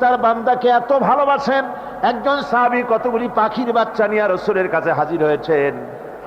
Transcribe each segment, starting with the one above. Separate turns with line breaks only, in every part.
তার বান্দাকে এত ভালোবাসেন একজন সাহাবি কতগুলি পাখির বাচ্চা নিয়ে রসুলের কাছে হাজির হয়েছেন।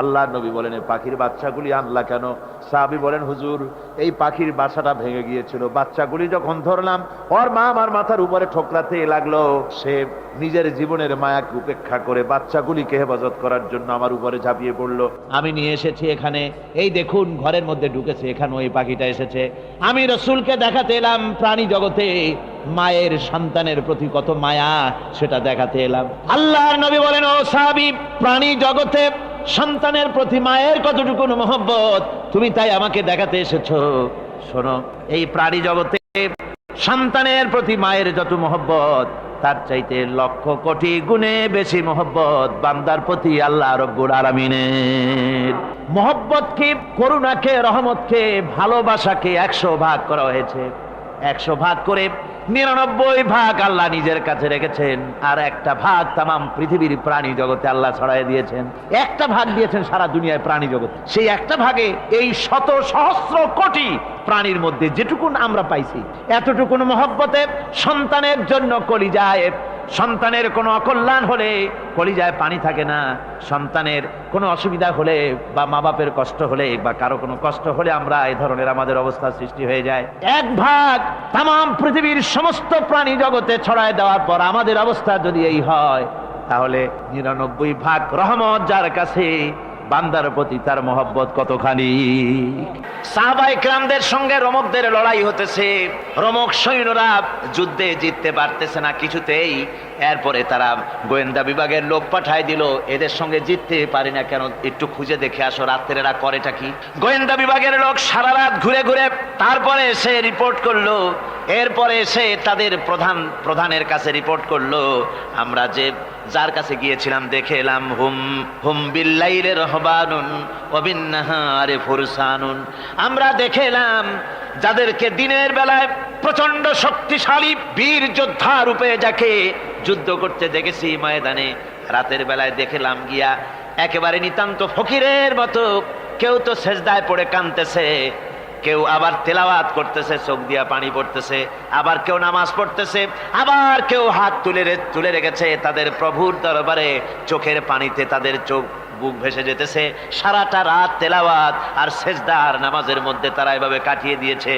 আল্লাহ নবী বলেন এই পাখির বাচ্চাগুলি আনলা কেন? সাহাবি বলেন, হুজুর, এই পাখির বাসাটা ভেঙে গিয়েছিল। বাচ্চাগুলি যখন ধরলাম, ওর মা আমার মাথার উপরে ঠোকরাতে লাগল। সে নিজের জীবনের মায়াকে উপেক্ষা করে বাচ্চাগুলিকে হেফাজত করার জন্য আমার উপরে ঝাঁপিয়ে পড়ল।
আমি নিয়ে এসেছি এখানে। এই দেখুন, ঘরের মধ্যে ঢুকেছে এখানে ওই পাখিটা এসেছে। আমি রসুলকে দেখাতে এলাম, প্রাণী জগতে। মায়ের সন্তানের প্রতি কত মায়া, সেটা দেখাতে এলাম। আল্লাহর নবী বলেন, ও সাহাবি, প্রাণী জগতে সন্তানের প্রতি মায়ের কতটুকু মহব্বত? তুমি তাই আমাকে দেখাতে এসেছ। শোনো, এই প্রাণী জগতে সন্তানের প্রতি মায়ের যত মহব্বত, তার চাইতে লক্ষ কোটি গুণে বেশি মহব্বত বান্দার প্রতি আল্লাহ রব্বুল আলমিনের। মহব্বতকে, করুণাকে, রহমতকে, ভালোবাসাকে একশো ভাগ করা হয়েছে। একশো ভাগ করে নিরানব্বই ভাগ আল্লাহ নিজের কাছে রেখেছেন, আর একটা ভাগ তাম পৃথিবীর প্রাণী জগতে আল্লাহ ছড়াই দিয়েছেন। একটা ভাগ দিয়েছেন সারা দুনিয়ায় প্রাণী জগতে। সেই একটা ভাগে এই শত সহস্র কোটি প্রাণীর মধ্যে যেটুকুন আমরা পাইছি, এতটুকুন মহব্বতে সন্তানের জন্য কলিজায়, সন্তানের কোনো অকল্যাণ হলে কলিজায় পানি থাকে না, সন্তানের কোনো অসুবিধা হলে বা মা বাপের কষ্ট হলে বা কারও কোনো কষ্ট হলে আমরা এই ধরনের আমাদের অবস্থা সৃষ্টি হয়ে যায়। এক ভাগ তাম পৃথিবীর সমস্ত প্রাণী জগতে ছড়ায় দেওয়ার পর আমাদের অবস্থা যদি এই হয়, তাহলে নিরানব্বই ভাগ রহমত যার কাছে, বান্দার প্রতি তার মহব্বত কতখানি? সাহাবাই ক্রামদের সঙ্গে রমকদের লড়াই হতেছে। রমক সৈন্যরা যুদ্ধে জিততে পারতেছে না কিছুতেই। এরপরে তারা গোয়েন্দা বিভাগের লোক পাঠায় দিল, এদের সঙ্গে জিততে পারি না কেন? একটু খুঁজে দেখে আসো রাত্রে এরা করেটা কি? গোয়েন্দা বিভাগের লোক সারা রাত ঘুরে ঘুরে তারপরে এসে রিপোর্ট করল। এরপরে এসে তাদের প্রধান, প্রধানের কাছে রিপোর্ট করল। আমরা যে, যার কাছে গিয়েছিলাম দেখে এলাম, হুম হুম বিল্লাইলে রহবানুন অবিন্নাহারে ফুরসানুন। আমরা দেখে এলাম যাদেরকে দিনের বেলায় প্রচণ্ড শক্তিশালী বীর যোদ্ধা রূপে যাকে যুদ্ধ করতে দেখেছি ময়দানে, রাতের বেলায় দেখলাম গিয়া একেবারে নিতান্ত ফকিরের মতো কেউ তো শেষদায় পড়ে কানতেছে কেউ আবার তেলাওয়াত করতেছে, চোখ দিয়া পানি পড়তেছে, আবার কেউ নামাজ পড়তেছে, আবার কেউ হাত তুলে তুলে রেখেছে, তাদের প্রভুর দরবারে চোখের পানিতে তাদের চোখ বুক ভেসে যেতেছে। সারাটা রাত তেলাওয়াত আর সেজদার নামাজের মধ্যে তারা এভাবে কাটিয়ে দিয়েছে।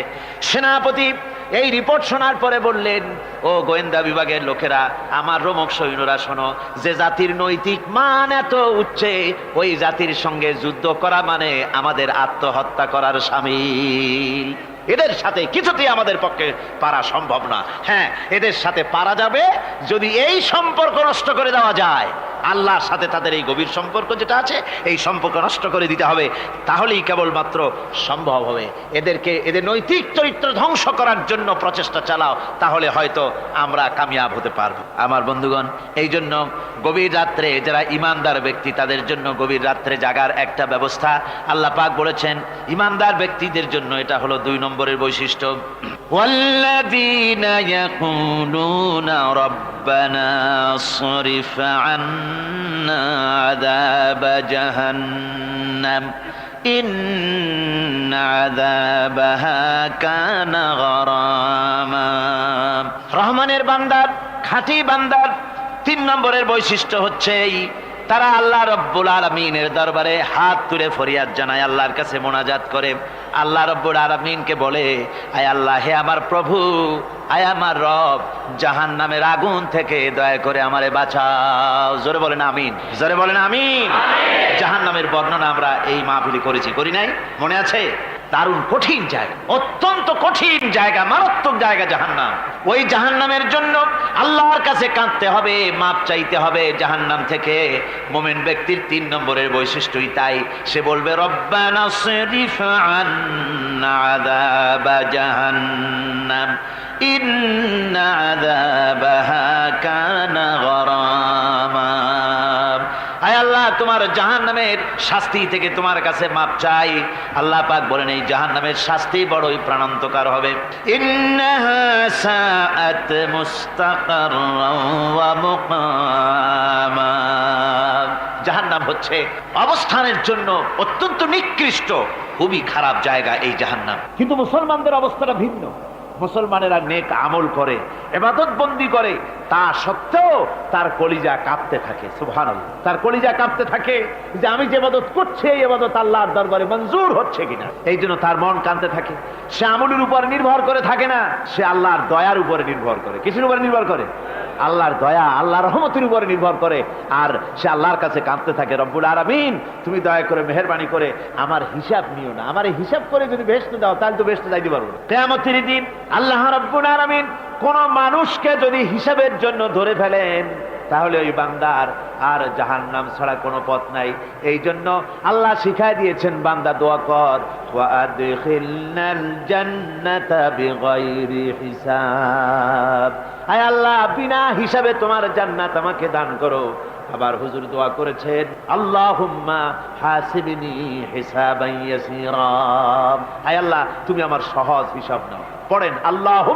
সেনাপতি এই রিপোর্ট শোনার পরে বললেন, ও গোয়েন্দা বিভাগের লোকেরা, আমার রোমক সৈন্যরা শোনো, যে জাতির নৈতিক মান এত উচ্চে, ওই জাতির সঙ্গে যুদ্ধ করা মানে আমাদের আত্মহত্যা করার সামিল। এদের সাথে কিছুতেই আমাদের পক্ষে পারা সম্ভব না। হ্যাঁ এদের সাথে পারা যাবে যদি এই সম্পর্ক নষ্ট করে দেওয়া যায়। আল্লাহর সাথে তাদের এই গভীর সম্পর্ক যেটা আছে, এই সম্পর্ক নষ্ট করে দিতে হবে। তাহলেই কেবলমাত্র সম্ভব হবে। এদেরকে, এদের নৈতিক চরিত্র ধ্বংস করার জন্য প্রচেষ্টা চালাও, তাহলে হয়তো আমরা কামিয়াব হতে পারব। আমার বন্ধুগণ, এই জন্য গভীর রাত্রে যারা ইমানদার ব্যক্তি, তাদের জন্য গভীর রাত্রে জাগার একটা ব্যবস্থা আল্লাহ পাক বলেছেন। ইমানদার ব্যক্তিদের জন্য এটা হলো দুই নম্বরের বৈশিষ্ট্য। والذين يقولون ربنا صرف عنا عذاب جهنم إن عذابها كان غراما রহমানের বান্দার খাঁটি বান্দার তিন নম্বরের বৈশিষ্ট্য হচ্ছে এই তারা আল্লাহ রব্বুল আলমিনের দরবারে হাত তুলে ফরিয়াদ জানায় আল্লাহর কাছে মোনাজাত করে। আল্লাহ রব্বুল আলমিনকে বলে আয় আল্লাহ হে আমার প্রভু আয় আমার রব জাহান নামের আগুন থেকে দয়া করে আমারে বাঁচাও। জোরে বলেন আমিন। জোরে বলেন আমিন। জাহান নামের বর্ণনা আমরা এই মাহফিলি করেছি করি নাই? মনে আছে? দারুণ কঠিন জায়গা, অত্যন্ত কঠিন জায়গা, মারাত্মক জায়গা জাহান্নাম। ওই জাহান্নামের জন্য আল্লাহর কাছে কাঁদতে হবে, মাপ চাইতে হবে জাহান্নাম থেকে। মোমেন ব্যক্তির তিন নম্বরের বৈশিষ্ট্যই তাই। সে বলবে, রব্বানা জাহান্নাম, ইন্না আযাবাহা গরামা। আয় আল্লাহ, তোমার জাহান নামের শাস্তি থেকে তোমার কাছে মাপ চাই। আল্লাহ পাক বলেন, এই জাহান নামের শাস্তি বড়ই প্রাণান্তকার হবে। মুকামা। জাহান্নাম হচ্ছে অবস্থানের জন্য অত্যন্ত নিকৃষ্ট, খুবই খারাপ জায়গা এই জাহান্নাম। কিন্তু মুসলমানদের অবস্থাটা ভিন্ন।
মুসলমানেরা নেক আমল করে এবাদত বন্দি করে, তা সত্ত্বেও তার কলিজা কাঁপতে থাকে সুভান তার কলিজা কাঁপতে থাকে যে আমি যে এবাদত করছি, এই এবাদত আল্লাহর দরবারে মঞ্জুর হচ্ছে কিনা। এই জন্য তার মন কাঁদতে থাকে। সে আমলের উপর নির্ভর করে থাকে না, সে আল্লাহর দয়ার উপরে নির্ভর করে। কিসের উপরে নির্ভর করে? আল্লাহর দয়া, আল্লাহর রহমতের উপরে নির্ভর করে। আর সে আল্লাহর কাছে কাঁদতে থাকে, রব্বুল আরামিন তুমি দয়া করে মেহরবানি করে আমার হিসাব নিও না। আমার হিসাব করে যদি বেসতে দাও, তাহলে তো বেসতে যাইতে পারব না। কেয়ামতের দিন আল্লাহ রব্বুল আরামিন কোন মানুষকে যদি হিসাবের জন্য ধরে ফেলেন, তাহলে ওই বান্দার আর জাহান নাম ছাড়া কোনো পথ নাই। এই জন্য আল্লাহ শিখাই দিয়েছেন, বান্দা দোয়া কর হিসাব। আয় আল্লাহ, বিনা হিসাবে তোমার জান্নাত আমাকে দান করো। আবার হুজুর দোয়া করেছেন, আল্লাহুম্মা হাসিবনি ইয়াসীরা। আয় আল্লাহ, তুমি আমার সহজ হিসাব নাও। পড়েন আল্লাহ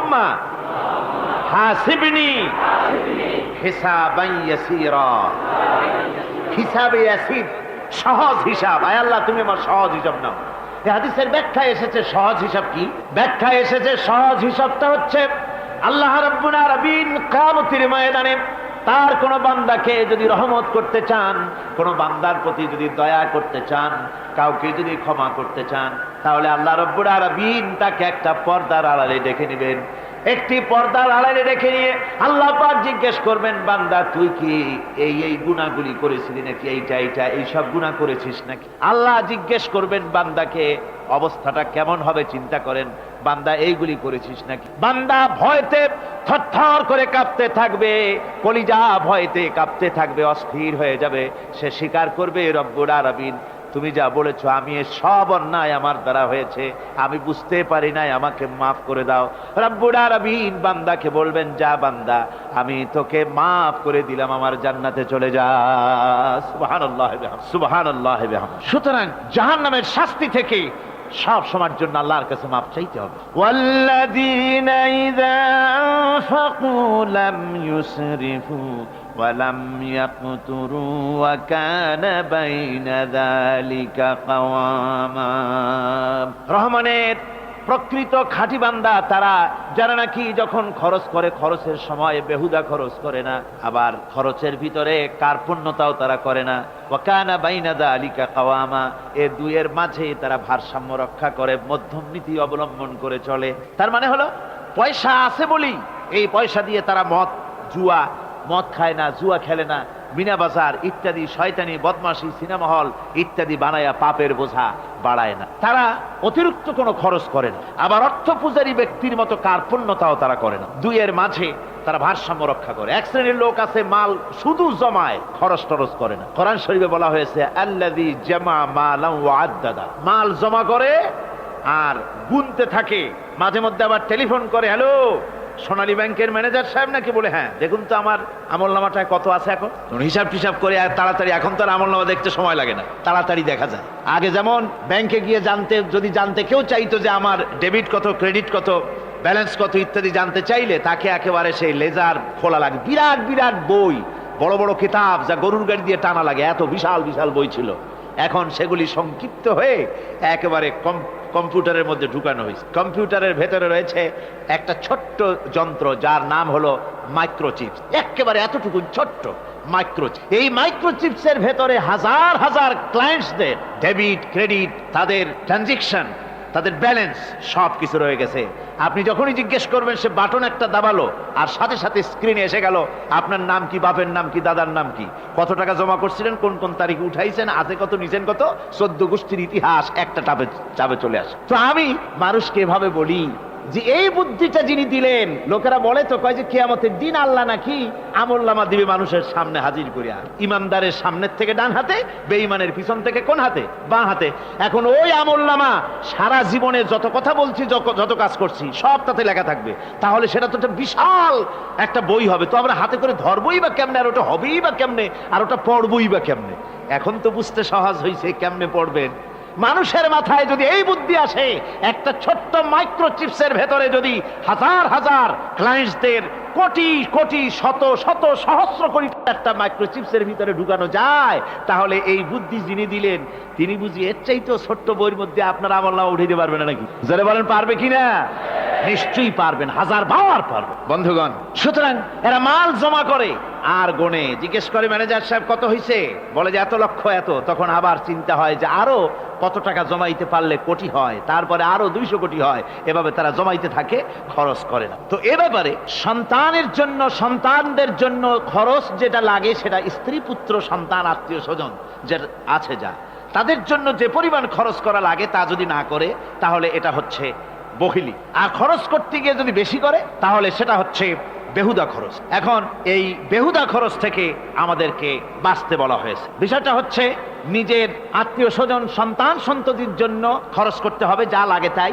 হিসাবে সহজ হিসাব। আয় আল্লাহ, তুমি আমার সহজ হিসাব নাও। হাদিসের ব্যাখ্যা এসেছে, সহজ হিসাব কি? ব্যাখ্যা এসেছে, সহজ হিসাবটা হচ্ছে, আল্লাহ রাব্বুল আলামিন কিয়ামতের ময়দানে তার কোন বান্দাকে যদি রহমত করতে চান, কোন বান্দার প্রতি যদি দয়া করতে চান, কাউকে যদি ক্ষমা করতে চান, তাহলে আল্লাহ রব্বুর আর তাকে একটা পর্দার আড়ালে ডেকে নেবেন। একটি পর্দার আড়ালে রেখে নিয়ে আল্লাহ পাক জিজ্ঞেস করবেন, বান্দা, তুই কি এই এই গুণাগুলি করেছিলি নাকি? এইটা এইটা, এই সব গুণা করেছিস নাকি? আল্লাহ জিজ্ঞেস করবেন, বান্দাকে অবস্থাটা কেমন হবে চিন্তা করেন, বান্দা, এইগুলি করেছিস নাকি? বান্দা ভয়তে থরথর করে কাঁপতে থাকবে, কলিজা ভয়তে কাঁপতে থাকবে, অস্থির হয়ে যাবে, সে স্বীকার করবে রব্বুর আরবিন তুমি যা বলেছ, আমি এ সব অন্যায় আমার দ্বারা হয়েছে। আমি বুঝতে পারি নাই, আমাকে মাফ করে দাও। রব্বুল রবিন বান্দাকে বলবেন, যা বান্দা, আমি তোকে মাফ করে দিলাম, আমার জান্নাতে চলে যা। সুবহানাল্লাহ সুবহানাল্লাহ সুতরাং জাহান নামের শাস্তি থেকে সব সময়ের জন্য আল্লাহর কাছে মাপ চাইতে হবে। ওয়াল্লাযীনা ইযা আনফাকু লাম ইউসরিফু ওয়ালাম ইয়াকতুরু ওয়া কানা বাইনা যালিকা রহমানের প্রকৃত খাঁটি বান্দা তারা, যারা নাকি যখন খরচ করে, খরচের সময় বেহুদা খরচ করে না, আবার খরচের ভিতরে কার্পণ্যতাও তারা করে না। ওয়াকানা বাইনাদা আলিকা কাওয়ামা, এ দুইয়ের মাঝে তারা ভারসাম্য রক্ষা করে, মধ্যম নীতি অবলম্বন করে চলে। তার মানে হলো, পয়সা আছে বলি এই পয়সা দিয়ে তারা মদ, জুয়া, মদ খায় না, জুয়া খেলে না। মিনা বাজার, ইত্যাদি, শয়তানি, বদমাশি, সিনেমা হল ইত্যাদি বানায়া পাপের বোঝা বাড়ায় না। তারা অতিরিক্ত কোনো খরচ করে না। আবার অর্থ পূজারী ব্যক্তির মতো কার্পণ্যতাও তারা করে না। দুইয়ের মাঝে তারা ভারসাম্য রক্ষা করে। এক শ্রেণির লোক আছে, মাল শুধু জমায় খরচ টরচ করে না। কোরআন শরীফে বলা হয়েছে, আল্লাযী জামা আদ্দাদা মাল জমা করে আর গুনতে থাকে। মাঝে মধ্যে আবার টেলিফোন করে, হ্যালো সোনালী ব্যাংকের ম্যানেজার সাহেব নাকি বলে হ্যাঁ দেখুন তো আমার আমল নামাটায় কত আছে এখন। হিসাব টিসাব করে আর তাড়াতাড়ি, এখন তো আর আমল নামা দেখতে সময় লাগে না, তাড়াতাড়ি দেখা যায়। আগে যেমন ব্যাংকে গিয়ে জানতে, যদি জানতে কেউ চাইতো যে আমার ডেবিট কত, ক্রেডিট কত, ব্যালেন্স কত ইত্যাদি জানতে চাইলে, তাকে একেবারে সেই লেজার খোলা লাগে। বিরাট বিরাট বই, বড় বড় কিতাব যা গরুর গাড়ি দিয়ে টানা লাগে। এত বিশাল বিশাল বই ছিল। এখন সেগুলি সংক্ষিপ্ত হয়ে একেবারে কম কম্পিউটারের মধ্যে ঢুকানো হয়েছে। কম্পিউটারের ভেতরে রয়েছে একটা ছোট্ট যন্ত্র, যার নাম হলো মাইক্রোচিপস একেবারে এতটুকু ছোট্ট মাইক্রোচিপ এই মাইক্রোচিপসের ভেতরে হাজার হাজার ক্লায়েন্টসদের ডেবিট ক্রেডিট তাদের ট্রানজেকশন তাদের ব্যালেন্স সব কিছু রয়ে গেছে। আপনি যখনই জিজ্ঞেস করবেন, সে বাটন একটা দাবালো, আর সাথে সাথে স্ক্রিনে এসে গেল, আপনার নাম কি, বাপের নাম কি, দাদার নাম কি? কত টাকা জমা করছিলেন, কোন কোন তারিখে উঠাইছেন আছে কত নিচেন কত? চোদ্দ গোষ্ঠীর ইতিহাস একটা চাপে চলে আসে। তো আমি মানুষকে এভাবে বলি যে এই বুদ্ধিটা যিনি দিলেন, লোকেরা বলে তো, কয় যে কেয়ামতের দিন আল্লাহ নাকি আমল্লামা দিবে মানুষের সামনে হাজির করিয়া। ইমানদারের সামনের থেকে ডান হাতে, বেঈমানের পিছন থেকে কোন হাতে? বাঁ হাতে। এখন ওই আমল্লামা সারা জীবনে যত কথা বলছি, যত- যত কাজ করছি, সব তাতে লেখা থাকবে। তাহলে সেটা তো একটা বিশাল একটা বই হবে। তো আমরা হাতে করে ধরবই বা কেমনে? আর ওটা হবেই বা কেমনে? আর ওটা পড়বই বা কেমনে? এখন তো বুঝতে সহজ হয়েছে কেমনে পড়বেন। মানুষের মাথায় যদি এই বুদ্ধি আসে, একটা ছোট্ট মাইক্রোচিপসের ভেতরে যদি হাজার হাজার ক্লায়েন্টসদের কোটি কোটি, শত শত, সহস্র কোটি একটা মাইক্রোচিপসের ভিতরে ঢুকানো যায়, তাহলে এই বুদ্ধি যিনি দিলেন, তিনি বুঝি এর চাইতেও ছোট্ট বইয়ের মধ্যে আপনার আমল নামা উঠে দিতে পারবেন না নাকি? যারা বলেন, পারবে কিনা?
নিশ্চয়ই পারবেন হাজার বার পারবেন।
বন্ধুগণ
সুতরাং এরা মাল জমা করে আর গনে জিজ্ঞেস করে ম্যানেজার সাহেব কত হয়েছে বলে যে এত লক্ষ এত। তখন আবার চিন্তা হয় যে আরও কত টাকা জমাইতে পারলে কোটি হয়? তারপরে আরও দুইশো কোটি হয়। এভাবে তারা জমাইতে থাকে খরচ করে না। তো এ ব্যাপারে সন্তানের জন্য সন্তানদের জন্য খরচ যেটা লাগে সেটা স্ত্রী পুত্র সন্তান আত্মীয় স্বজন যে আছে যা। তাদের জন্য যে পরিমাণ খরচ করা লাগে তা যদি না করে তাহলে এটা হচ্ছে বহিলি। আর খরচ করতে গিয়ে যদি বেশি করে, তাহলে সেটা হচ্ছে বেহুদা খরচ। এখন এই বেহুদা খরচ থেকে আমাদেরকে বাঁচতে বলা হয়েছে। বিষয়টা হচ্ছে নিজের আত্মীয় স্বজন, সন্তান সন্ততির জন্য খরচ করতে হবে, যা লাগে তাই।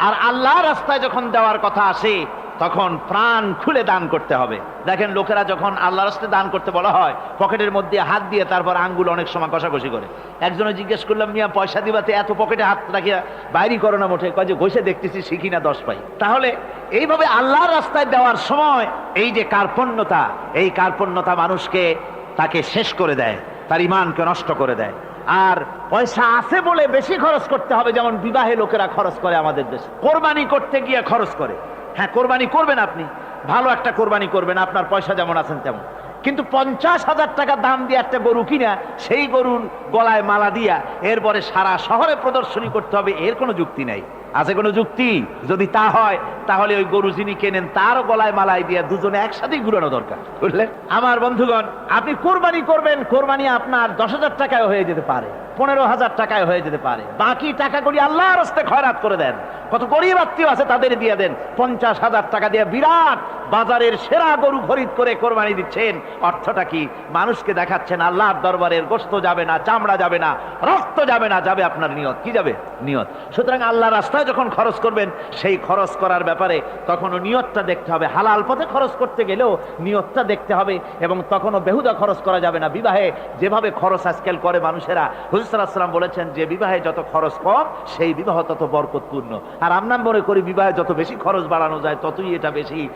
আর আল্লাহ রাস্তায় যখন দেওয়ার কথা আসে তখন প্রাণ খুলে দান করতে হবে। দেখেন, লোকেরা যখন আল্লাহ রাস্তায় দান করতে বলা হয়, পকেটের মধ্যে হাত দিয়ে তারপর আঙ্গুল অনেক সময় কষাকষি করে। একজনে জিজ্ঞেস করলাম মিয়া, পয়সা দিবাতে এত পকেটে হাত রাখিয়া বাইরি করো না মোটে? কয় যে, ঘষে দেখতেছি, শিখি না, দশ পাই। তাহলে এইভাবে আল্লাহর রাস্তায় দেওয়ার সময় এই যে কার্পণ্যতা, এই কার্পণ্যতা মানুষকে তাকে শেষ করে দেয়, তার ইমানকে নষ্ট করে দেয়। আর পয়সা আছে বলে বেশি খরচ করতে হবে, যেমন বিবাহে লোকেরা খরচ করে আমাদের দেশে। কোরবানি করতে গিয়ে খরচ করে। হ্যাঁ কোরবানি করবেন আপনি। ভালো একটা কোরবানি করবেন, আপনার পয়সা যেমন আছেন তেমন। কিন্তু পঞ্চাশ হাজার টাকা দাম দিয়ে একটা গরু কিনা, সেই গরুর গলায় মালা দিয়া এরপরে সারা শহরে প্রদর্শনী করতে হবে, এর কোনো যুক্তি নাই। আছে কোনো যুক্তি? যদি তা হয়, তাহলে ওই গরু যিনি কেনেন, তারও গলায় মালাই দিয়ে দুজনে একসাথেই ঘুরানো দরকার, বুঝলেন? আমার বন্ধুগণ, আপনি কোরবানি করবেন, কোরবানি আপনার দশ হাজার টাকায় হয়ে যেতে পারে। পনেরো হাজার টাকায় হয়ে যেতে পারে। বাকি টাকা করি আল্লাহর রাস্তায় খয়রাত করে দেন। কত গরিব আত্মীয় আছে তাদের দিয়ে দেন। পঞ্চাশ হাজার টাকা দিয়ে বিরাট বাজারের সেরা গরু খরিদ করে কোরবানি দিচ্ছেন। অর্থটা কি? মানুষকে দেখাচ্ছেন আল্লাহর দরবারের গোস্ত যাবে না, চামড়া যাবে না, রক্ত যাবে না, যাবে আপনার নিয়ত। কি যাবে? নিয়ত। সুতরাং আল্লাহ রাস্তায় যখন খরচ করবেন, সেই খরচ করার ব্যাপারে তখনও নিয়তটা দেখতে হবে। হালাল পথে খরচ করতে গেলেও নিয়তটা দেখতে হবে এবং তখনও বেহুদা খরচ করা যাবে না। বিবাহে যেভাবে খরচ আজকাল করে মানুষেরা হুজুরাম বলেছেন যে বিবাহে যত খরচ কম, সেই বিবাহ তত বরকতপূর্ণ। আর আমরা মনে করি বিবাহে যত বেশি খরচ বাড়ানো যায়, ততই এটা বেশি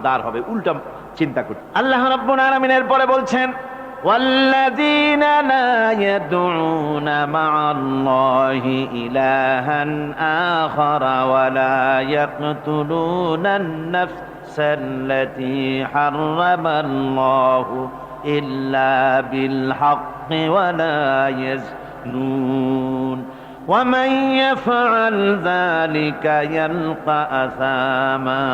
শামদার হবে উল্টা চিন্তা করি আল্লাহ রাব্বুল আলামিনের পরে বলছেন والذين لا يدعون مع الله إلها آخر ولا يقتلون النفس التي حرم الله إلا بالحق ولا يزنون ومن يفعل ذلك يلقى أثاما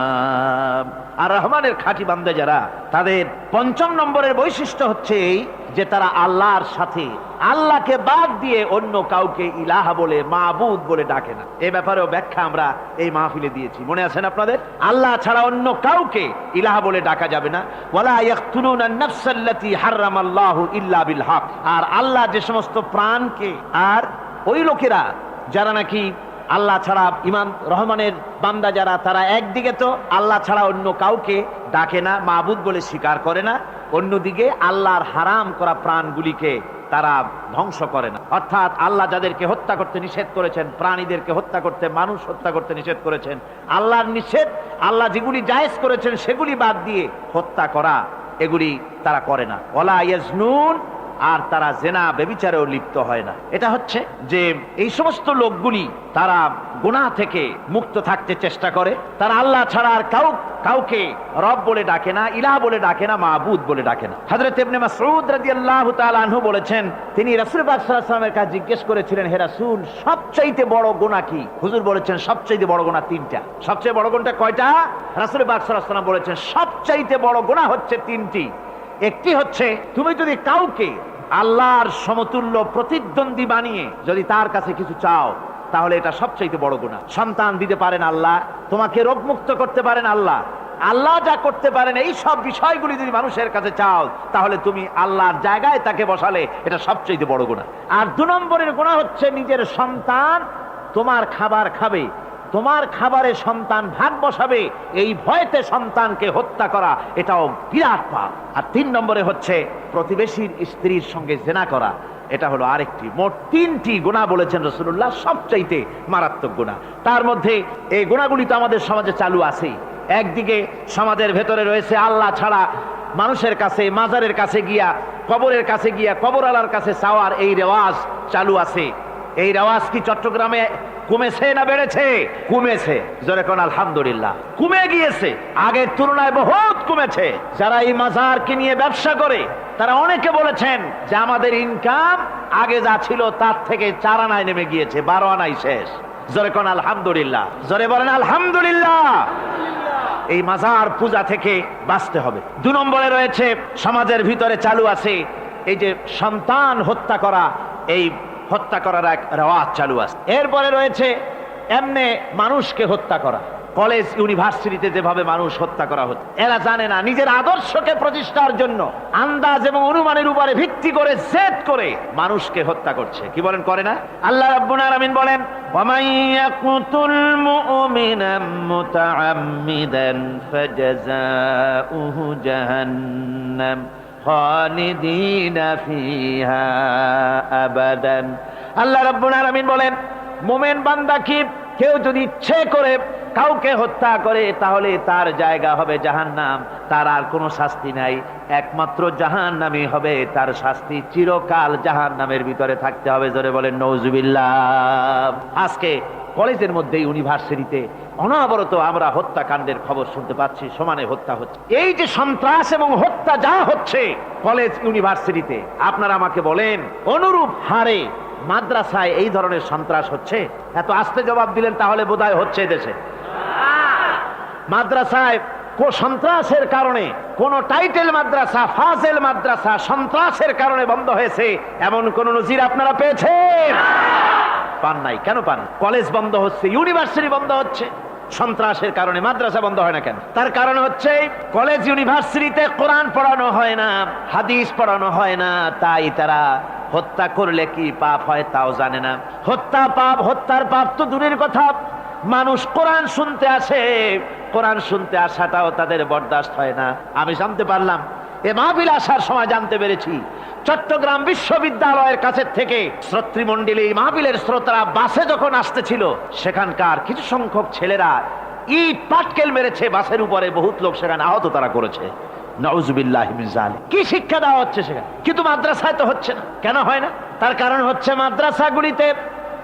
আর রহমানের খাঁটি বান্দা যারা তাদের পঞ্চম নম্বরের বৈশিষ্ট্য হচ্ছে এই যে তারা আল্লাহর সাথে আল্লাহকে বাদ দিয়ে অন্য কাউকে ইলাহা বলে মাবুদ বলে ডাকে না এ ব্যাপারেও ব্যাখ্যা আমরা এই মাহফিলে দিয়েছি মনে আছেন আপনাদের আল্লাহ ছাড়া অন্য কাউকে ইলাহা বলে ডাকা যাবে না ওয়ালা ইয়াকতুলুনা আন-নাফসাল্লাতী হারামাল্লাহু ইল্লা বিল হক আর আল্লাহ যে সমস্ত প্রাণকে আর ওই লোকেরা, যারা নাকি আল্লাহ ছাড়া ইমাম রহমানের বান্দা যারা, তারা একদিকে তো আল্লাহ ছাড়া অন্য কাউকে ডাকে না মাহবুদ বলে স্বীকার করে না, অন্যদিকে আল্লাহর হারাম করা প্রাণগুলিকে তারা ধ্বংস করে না। অর্থাৎ আল্লাহ যাদেরকে হত্যা করতে নিষেধ করেছেন, প্রাণীদেরকে হত্যা করতে, মানুষ হত্যা করতে নিষেধ করেছেন, আল্লাহর নিষেধ, আল্লাহ যেগুলি জায়েজ করেছেন, সেগুলি বাদ দিয়ে হত্যা করা, এগুলি তারা করে না। ওলা ইয়াজনুন আর তারা জেনা বেবিচারেও লিপ্ত হয় না। এটা হচ্ছে যে এই সমস্ত লোকগুলি তারা গুনাহ থেকে মুক্ত থাকতে চেষ্টা করে। তারা আল্লাহ ছাড়া আর কাউ, কাউকে রব বলে ডাকে না, ইলাহ বলে ডাকে না মাহবুদ বলে ডাকে না। হযরত ইবনে মাসউদ রাদিয়াল্লাহু তাআলা আনহু বলেছেন, তিনি রাসূল আলাইহি কাছে জিজ্ঞেস করেছিলেন, হে রাসূল, সবচাইতে বড় গুনাহ কি? হুজুর বলেছেন, সবচাইতে বড় গুনাহ তিনটা। সবচেয়ে বড় গুনাহটা কয়টা? রাসূল আলাইহি বলেছেন, সবচাইতে বড় গুনাহ হচ্ছে তিনটি। একটি হচ্ছে, তুমি যদি কাউকে আল্লাহর সমতুল্য প্রতিদ্বন্দ্বী বানিয়ে যদি তার কাছে কিছু চাও, তাহলে এটা সবচাইতে বড় গুণা সন্তান দিতে পারেন আল্লাহ, তোমাকে রোগমুক্ত করতে পারেন আল্লাহ। আল্লাহ যা করতে পারেন, এই সব বিষয়গুলি যদি মানুষের কাছে চাও, তাহলে তুমি আল্লাহর জায়গায় তাকে বসালে এটা সবচাইতে বড় গুণা আর দু নম্বরের গুণা হচ্ছে, নিজের সন্তান তোমার খাবার খাবে তোমার খাবারে সন্তান ভাগ বসাবে, এই ভয়তে সন্তানকে হত্যা করা, এটাও বিরাট পাপ। আর তিন নম্বরে হচ্ছে প্রতিবেশীর স্ত্রীর সঙ্গে জেনা করা, এটা হলো আরেকটি, মোট তিনটি গুণা বলেছেন রসুল্লাহ সবচাইতে মারাত্মক গুণা। তার মধ্যে এই গুণাগুলি তো আমাদের সমাজে চালু আছেই। একদিকে সমাজের ভেতরে রয়েছে আল্লাহ ছাড়া মানুষের কাছে, মাজারের কাছে গিয়া, কবরের কাছে গিয়া কবর আলার কাছে চাওয়ার এই রেওয়াজ চালু আছে।
এই রেওয়াজ কি চট্টগ্রামে কমেছে না বেড়েছে? কমেছে। জোরে কোন আলহামদুলিল্লাহ। কমে গিয়েছে। আগের তুলনায় বহুত কমেছে। যারা এই মাজারকে নিয়ে ব্যবসা করে, তারা অনেকে বলেছেন যে আমাদের ইনকাম আগে যা ছিল তার থেকে চার আনায় নেমে গিয়েছে, বারো আনাই শেষ। জোরে কোন আলহামদুলিল্লাহ। জোরে বলেন আলহামদুলিল্লাহ। এই মাজার পূজা থেকে বাঁচতে হবে। দু নম্বরে রয়েছে, সমাজের ভিতরে চালু আছে, এই যে সন্তান হত্যা করা, এই হত্যা করার এক রেওয়াজ চালু আছে। এরপরে রয়েছে এমনে মানুষকে হত্যা করা। কলেজ, ইউনিভার্সিটিতে যেভাবে মানুষ হত্যা করা হচ্ছে এরা জানে না নিজের আদর্শকে প্রতিষ্ঠার জন্য আন্দাজ এবং অনুমানের উপরে ভিত্তি করে জেদ করে মানুষকে হত্যা করছে। কি বলেন, করে না? আল্লাহ রাব্বুল আলামিন বলেন ওয়ামাইয়াকুতুল মুমিনা মুতাআম্মিদান ফাজাযাউহু জাহান্নাম। আল্লাহ রব্বুল আলমিন বলেন মোমেন বান্দা কি কেউ যদি ইচ্ছে করে কাউকে হত্যা করে, তাহলে তার জায়গা হবে জাহান্নাম। তার আর কোনো শাস্তি নাই। একমাত্র জাহান্নামই হবে। তার শাস্তি চিরকাল জাহান্নামের ভিতরে থাকতে হবে। জোরে বলেন নৌজুবিল্লাহ আজকে কলেজের মধ্যে, ইউনিভার্সিটিতে অনাবরত আমরা হত্যাকাণ্ডের খবর শুনতে পাচ্ছি, সমানে হত্যা হচ্ছে। এই যে সন্ত্রাস এবং হত্যা যা হচ্ছে কলেজ, ইউনিভার্সিটিতে, আপনারা আমাকে বলেন, অনুরূপ হারে মাদ্রাসায় এই ধরনের সন্ত্রাস হচ্ছে? এত আস্তে জবাব দিলেন, তাহলে বোধহয় হচ্ছে দেশে। মাদ্রাসায় সন্ত্রাসের কারণে, কোন টাইটেল মাদ্রাসা, ফাজেল মাদ্রাসা সন্ত্রাসের কারণে বন্ধ হয়েছে, এমন কোন নজির আপনারা পেয়েছেন? পান নাই। কেন পান? কলেজ বন্ধ হচ্ছে, ইউনিভার্সিটি বন্ধ হচ্ছে। সন্ত্রাসের কারণে মাদ্রাসা বন্ধ হয় না কেন? তার কারণ হচ্ছে, কলেজ ইউনিভার্সিটিতে কোরআন পড়ানো হয় না, হাদিস পড়ানো হয় না, তাই তারা হত্যা করলে কি পাপ হয় তাও জানে না। হত্যা পাপ, হত্যার পাপ তো দূরের কথা। মানুষ কোরআন শুনতে আসে, কোরআন শুনতে আসাটাও তাদের বরদাস্ত হয় না। আমি জানতে পারলাম, এ মাহবিল আসার সময় জানতে পেরেছি, চট্টগ্রাম বিশ্ববিদ্যালয়ের কাছে থেকে শ্রোতৃমণ্ডলী এই মাহবিলের শ্রোতারা বাসে যখন আসতেছিল, সেখানকার কিছু সংখ্যক ছেলেরা ইট পাটকেল মেরেছে, বাসের উপরে বহুত লোক সেখানে আহত তারা করেছে। কি শিক্ষা দেওয়া হচ্ছে সেখানে? কিন্তু মাদ্রাসায় তো হচ্ছে না। কেন হয় না? তার কারণ হচ্ছে মাদ্রাসাগুলিতে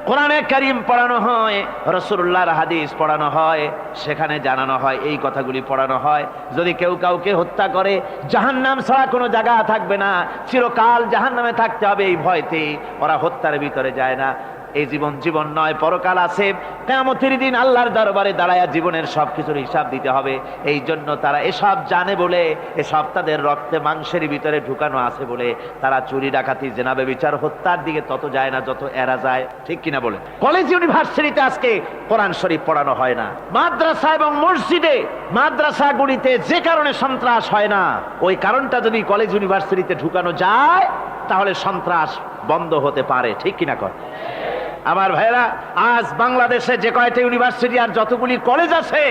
কোরআনে করিম পড়ানো হয় রসুল্লাহর হাদিস পড়ানো হয়, সেখানে জানানো হয়, এই কথাগুলি পড়ানো হয়। যদি কেউ কাউকে হত্যা করে, জাহান্নাম ছাড়া কোনো জায়গা থাকবে না। চিরকাল জাহান্নামে থাকতে হবে এই ভয়তে। ওরা হত্যার ভিতরে যায় না। এই জীবন জীবন নয়, পরকাল আছে। কেমতের দিন আল্লাহর দরবারে দাঁড়ায় জীবনের সব কিছুর হিসাব দিতে হবে। এই জন্য তারা এসব জানে বলে, এসব তাদের রক্তে মাংসের ভিতরে ঢুকানো আছে বলে, তারা চুরি ডাকাতি, জেনাবে বিচার, হত্যার দিকে তত যায় না, যত এরা যায়। ঠিক কিনা বলে কলেজ, ইউনিভার্সিটিতে আজকে কোরআন শরীফ পড়ানো হয় না। মাদ্রাসা এবং মসজিদে মাদ্রাসাগুলিতে যে কারণে সন্ত্রাস হয় না, ওই কারণটা যদি কলেজ, ইউনিভার্সিটিতে ঢুকানো যায়, তাহলে সন্ত্রাস বন্ধ হতে পারে। ঠিক কিনা কর আমার ভাইরা আজ বাংলাদেশে যে কয়টা ইউনিভার্সিটি আর যতগুলি কলেজ আছে,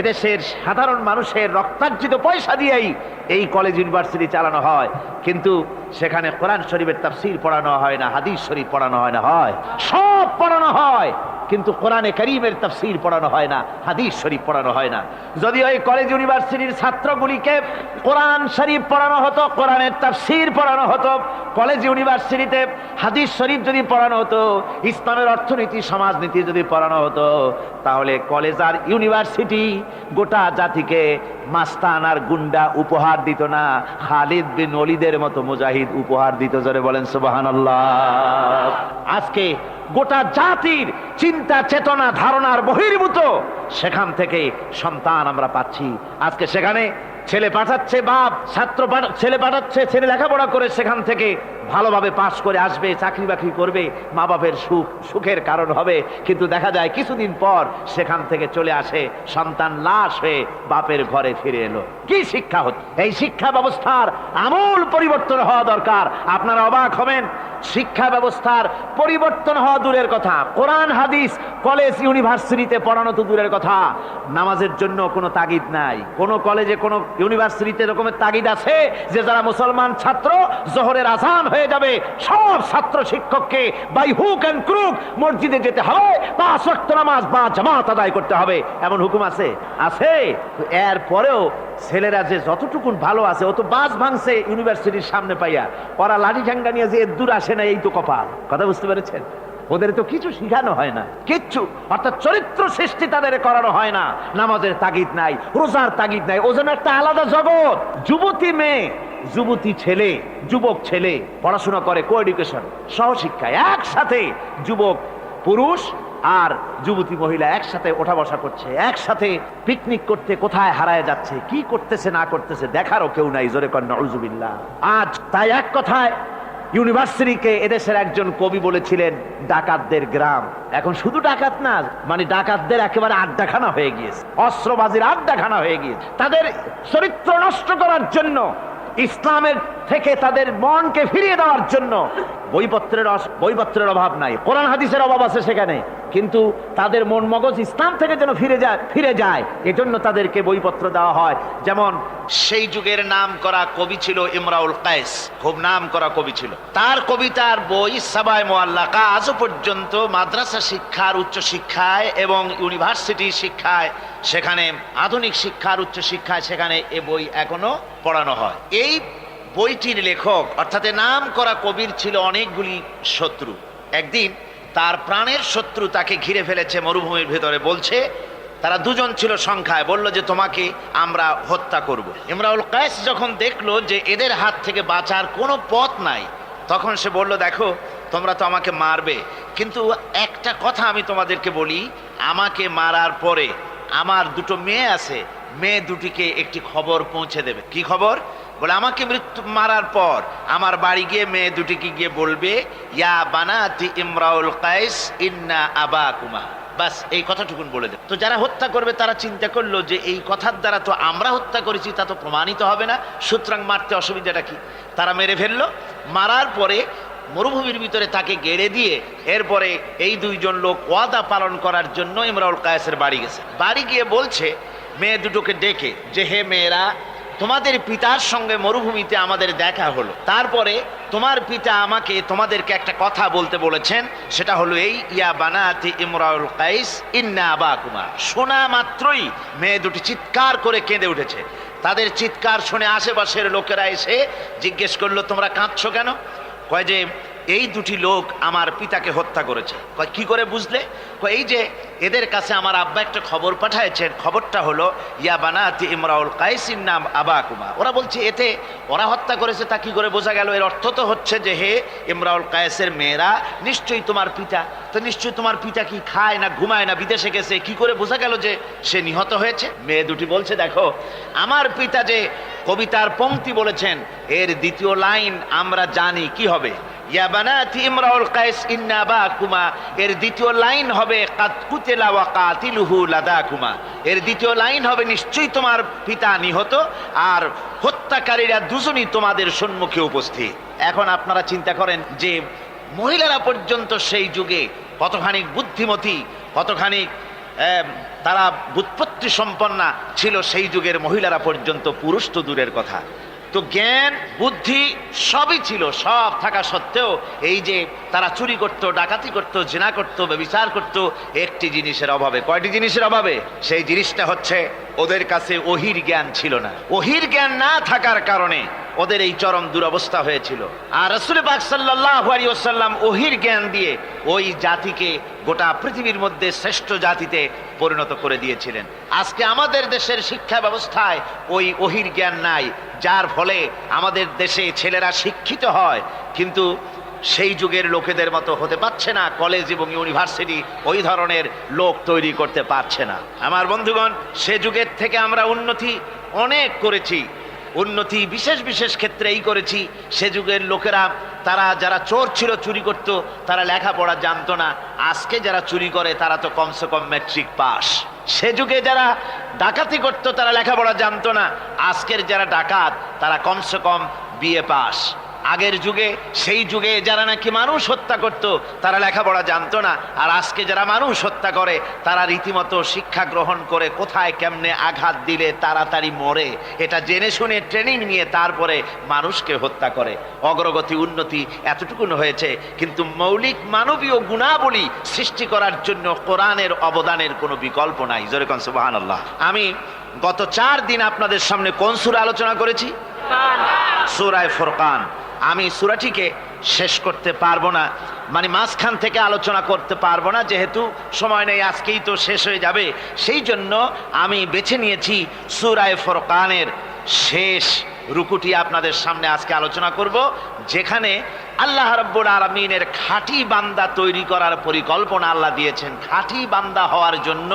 এদেশের সাধারণ মানুষের রক্তার্জিত পয়সা দিয়েই এই কলেজ ইউনিভার্সিটি চালানো হয়। কিন্তু সেখানে কোরআন শরীফের তাফসির পড়ানো হয় না, হাদিস শরীফ পড়ানো হয় না, হয়। সব পড়ানো হয়। কিন্তু কোরআনে করিমের তাফসির পড়ানো হয় না, হাদিস শরীফ পড়ানো হয় না। যদি ওই কলেজ ইউনিভার্সিটির ছাত্রগুলিকে কোরআন শরীফ পড়ানো হতো, কোরআনের তাফসির পড়ানো হতো কলেজ ইউনিভার্সিটিতে হাদিস শরীফ যদি পড়ানো হতো, ইসলামের অর্থনীতি, সমাজনীতি যদি পড়ানো হতো, তাহলে কলেজ আর ইউনিভার্সিটি গোটা জাতিকে মাস্তান আর গুন্ডা উপহার দিত না। খালিদ বিন অলিদের মতো মুজাহিদ উপহার দিত, জোরে বলেন সুবাহান আজকে গোটা জাতির চিন্তা, চেতনা, ধারণার বহির্ভূত সেখান থেকে সন্তান আমরা পাচ্ছি। আজকে সেখানে ছেলে পাঠাচ্ছে বাপ, ছাত্র ছেলে পাঠাচ্ছে, ছেলে লেখাপড়া করে সেখান থেকে ভালোভাবে পাশ করে আসবে, চাকরি বাকরি করবে মা বাপের সুখ, সুখের কারণ হবে। কিন্তু দেখা যায় কিছুদিন পর সেখান থেকে চলে আসে সন্তান লাশ হয়ে বাপের ঘরে ফিরে এলো। কি শিক্ষা হচ্ছে এই শিক্ষা ব্যবস্থার আমূল পরিবর্তন হওয়া দরকার। আপনারা অবাক হবেন শিক্ষা ব্যবস্থার পরিবর্তন হওয়া দূরের কথা। কোরআন, হাদিস, কলেজ, ইউনিভার্সিটিতে পড়ানো তো দূরের কথা। নামাজের জন্য কোনো তাগিদ নাই। কোনো কলেজে, কোনো ইউনিভার্সিটিতে এরকমের তাগিদ আছে যে যারা মুসলমান ছাত্র, জোহরের আজান হয়ে যাবে। সব ছাত্র শিক্ষককে বাই হুক অ্যান্ড ক্রুক মসজিদে যেতে হবে। পাঁচ ওয়াক্ত নামাজ বা জামাত আদায় করতে হবে। এমন হুকুম আছে? আছে। এর পরেও ছেলেরা যে যতটুকুন ভালো আছে অত বাস ভাঙছে ইউনিভার্সিটির সামনে পাইয়া। ওরা লাঠি ঠাঙ্গা নিয়ে যে দূর আসে না এই তো কপাল? কথা বুঝতে পেরেছেন? ওদের তো কিছু শিখানো হয় না। কিচ্ছু। অর্থাৎ চরিত্র সৃষ্টি তাদের করানো হয় না। নামাজের তাগিদ নাই, রোজার তাগিদ নাই। ও একটা আলাদা জগৎ। যুবতী মেয়ে, যুবতী ছেলে, যুবক ছেলে, পড়াশোনা করে কো এডুকেশন সহশিক্ষায়। একসাথে যুবক, পুরুষ আর যুবতী মহিলা একসাথে ওঠা বসা করছে। একসাথে পিকনিক করতে কোথায় হারায় যাচ্ছে, কি করতেছে, না করতেছে, দেখারও কেউ নাই। জোরে নজুবিল্লাহ আজ তাই এক কথায় ইউনিভার্সিটিকে এদেশের একজন কবি বলেছিলেন, ডাকাতদের গ্রাম। এখন শুধু ডাকাত না মানে ডাকাতদের একেবারে আড্ডাখানা হয়ে গিয়েছে। অস্ত্রবাজির আড্ডাখানা হয়ে গিয়েছে। তাদের চরিত্র নষ্ট করার জন্য ইসলামের থেকে তাদের মনকে ফিরিয়ে দেওয়ার জন্য বইপত্রের বইপত্রের অভাব নাই। কোরআন হাদিসের অভাব আছে সেখানে। কিন্তু তাদের মন মগজ ইসলাম থেকে যেন ফিরে যায় ফিরে যায়, এজন্য তাদেরকে বইপত্র দেওয়া হয়। যেমন, সেই যুগের নাম করা কবি ছিল ইমরাউল কায়েস খুব নাম করা কবি ছিল। তার কবিতার বই সাবাই মোয়াল্লাকা আজও পর্যন্ত মাদ্রাসা শিক্ষার উচ্চ শিক্ষায় এবং ইউনিভার্সিটি শিক্ষায় সেখানে, আধুনিক শিক্ষার উচ্চ শিক্ষায় সেখানে এ বই এখনও পড়ানো হয়। এই বইটির লেখক, অর্থাৎ নাম করা কবির ছিল অনেকগুলি শত্রু। একদিন তার প্রাণের শত্রু তাকে ঘিরে ফেলেছে, মরুভূমির ভেতরে বলছে, তারা দুজন ছিল সংখ্যায়, বলল যে তোমাকে আমরা হত্যা করব। ইমরাউল কায়েস যখন দেখল যে এদের হাত থেকে বাঁচার কোনো পথ নাই, তখন সে বলল, দেখো, তোমরা তো আমাকে মারবে, কিন্তু একটা কথা আমি তোমাদেরকে বলি, আমাকে মারার পরে আমার দুটো মেয়ে আছে মেয়ে দুটিকে একটি খবর পৌঁছে দেবে। কি খবর? বলে, আমাকে মৃত্যু মারার পর আমার বাড়ি গিয়ে মেয়ে দুটিকে গিয়ে বলবে, ইয়া বানাতি ইমরাউল কাইস, ইন্না আবা কুমা বাস, এই কথাটুকুন বলে দেবে। তো যারা হত্যা করবে, তারা চিন্তা করল যে এই কথার দ্বারা তো আমরা হত্যা করেছি, তা তো প্রমাণিত হবে না। সুতরাং মারতে অসুবিধাটা কি? তারা মেরে ফেলল। মারার পরে মরুভূমির ভিতরে তাকে গেড়ে দিয়ে এরপরে এই দুইজন লোক ওয়াদা পালন করার জন্য ইমরাউল কায়েসের বাড়ি গেছে। বাড়ি গিয়ে বলছে মেয়ে দুটোকে ডেকে, যে হে মেয়েরা, তোমাদের পিতার সঙ্গে মরুভূমিতে আমাদের দেখা হলো। তারপরে তোমার পিতা আমাকে তোমাদেরকে একটা কথা বলতে বলেছেন, সেটা হলো এই, ইয়া বানাতি ইমরাউল কাইস, ইন্না আবাকুমা। শোনা মাত্রই মেয়ে দুটি চিৎকার করে কেঁদে উঠেছে। তাদের চিৎকার শুনে আশেপাশের লোকেরা এসে জিজ্ঞেস করল, তোমরা কাঁদছো কেন? কয় যে এই দুটি লোক আমার পিতাকে হত্যা করেছে। কি করে বুঝলে? এই যে এদের কাছে আমার আব্বা একটা খবর পাঠাইছেন খবরটা হলো, ইয়া বানাতি ইমরাউল কাইসিন নাম আবাকুমা। ওরা বলছে, এতে ওরা হত্যা করেছে, তা কি করে বোঝা গেল? এর অর্থ তো হচ্ছে যে, হে ইমরাউল কায়েসের মেয়েরা, নিশ্চয়ই তোমার পিতা, তো নিশ্চয়ই তোমার পিতা কি খায় না ঘুমায় না বিদেশে গেছে? কি করে বোঝা গেল যে সে নিহত হয়েছে? মেয়ে দুটি বলছে, দেখো, আমার পিতা যে কবিতার পংক্তি বলেছেন, এর দ্বিতীয় লাইন আমরা জানি, কি হবে? ইয়া বানাতি ইমরাউল কাইস, ইন্না আবাকুমা এর দ্বিতীয় লাইন হবে, কাদ কুতেলা ওয়া কাতিলুহু লাদাকুমা। এর দ্বিতীয় লাইন হবে, নিশ্চয়ই তোমার পিতা নিহত আর হত্যাকারীরা দুজনই তোমাদের সম্মুখে উপস্থিত। এখন আপনারা চিন্তা করেন যে, মহিলারা পর্যন্ত সেই যুগে কতখানি বুদ্ধিমতী, কতখানি তারা বুৎপত্তি সম্পন্না ছিল সেই যুগের মহিলারা পর্যন্ত পুরুষ তো দূরের কথা। তো জ্ঞান, বুদ্ধি সবই ছিল, সব থাকা সত্ত্বেও এই যে তারা চুরি করত, ডাকাতি করত, জেনা করত বিচার করত, একটি জিনিসের অভাবে। কয়টি জিনিসের অভাবে? সেই জিনিসটা হচ্ছে ওদের কাছে ওহির জ্ঞান ছিল না। ওহির জ্ঞান না থাকার কারণে ওদের এই চরম দুরবস্থা হয়েছিল। আর রসুল পাক সাল্লাহ ওসাল্লাম ওহির জ্ঞান দিয়ে ওই জাতিকে গোটা পৃথিবীর মধ্যে শ্রেষ্ঠ জাতিতে পরিণত করে দিয়েছিলেন। আজকে আমাদের দেশের শিক্ষা ব্যবস্থায় ওই ওহির জ্ঞান নাই, যার ফলে আমাদের দেশে ছেলেরা শিক্ষিত হয়, কিন্তু সেই যুগের লোকেদের মতো হতে পারছে না, কলেজ এবং ইউনিভার্সিটি ওই ধরনের লোক তৈরি করতে পারছে না। আমার বন্ধুগণ, সে যুগের থেকে আমরা উন্নতি অনেক করেছি উন্নতি বিশেষ বিশেষ ক্ষেত্রে এই করেছি। সে যুগের লোকেরা, তারা যারা চোর ছিল, চুরি করত, তারা লেখাপড়া জানতো না। আজকে যারা চুরি করে, তারা তো কমসে কম ম্যাট্রিক পাস সে যুগে যারা ডাকাতি করত, তারা লেখাপড়া জানতো না। আজকের যারা ডাকাত, তারা কমসে কম বিএ পাস আগের যুগে সেই যুগে যারা নাকি মানুষ হত্যা করত তারা লেখাপড়া জানতো না। আর আজকে যারা মানুষ হত্যা করে তারা রীতিমতো শিক্ষা গ্রহণ করে কোথায় কেমনে আঘাত দিলে তাড়াতাড়ি মরে এটা জেনে শুনে ট্রেনিং নিয়ে তারপরে মানুষকে হত্যা করে। অগ্রগতি উন্নতি এতটুকুন হয়েছে কিন্তু মৌলিক মানবীয় গুণাবলী সৃষ্টি করার জন্য কোরআনের অবদানের কোনো বিকল্প নাই। জোরে কনসুবাহান আল্লাহ আমি গত চার দিন আপনাদের সামনে কোন সুরা আলোচনা করেছি? সুরায় ফোরকান। আমি সুরাটিকে শেষ করতে পারব না। মানে মাঝখান থেকে আলোচনা করতে পারব না, যেহেতু সময় নেই, আজকেই তো শেষ হয়ে যাবে। সেই জন্য আমি বেছে নিয়েছি সুরায় ফরকানের শেষ রুকুটি আপনাদের সামনে আজকে আলোচনা করব, যেখানে আল্লাহ রব্বুল আলমিনের খাঁটি বান্দা তৈরি করার পরিকল্পনা আল্লাহ দিয়েছেন। খাঁটি বান্দা হওয়ার জন্য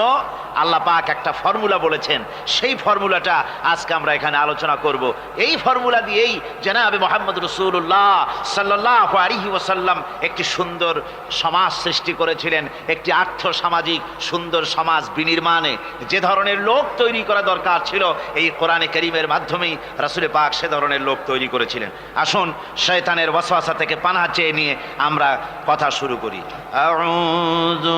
আল্লাহ পাক একটা ফর্মুলা বলেছেন। সেই ফর্মুলাটা আজকে আমরা এখানে আলোচনা করব। এই ফর্মুলা দিয়েই জনাবে মোহাম্মদ রসুল্লাহ সাল্লাহ আলিহি ওসাল্লাম একটি সুন্দর সমাজ সৃষ্টি করেছিলেন। একটি আর্থ সামাজিক সুন্দর সমাজ বিনির্মাণে। যে ধরনের লোক তৈরি করা দরকার ছিল, এই কোরআনে করিমের মাধ্যমেই রাসুলে পাক সে ধরনের লোক তৈরি করেছিলেন। আসুন, শয়তানের ওয়াসওয়াসা থেকে পানাহা চেয়ে নিয়ে আমরা কথা শুরু করি। আউযু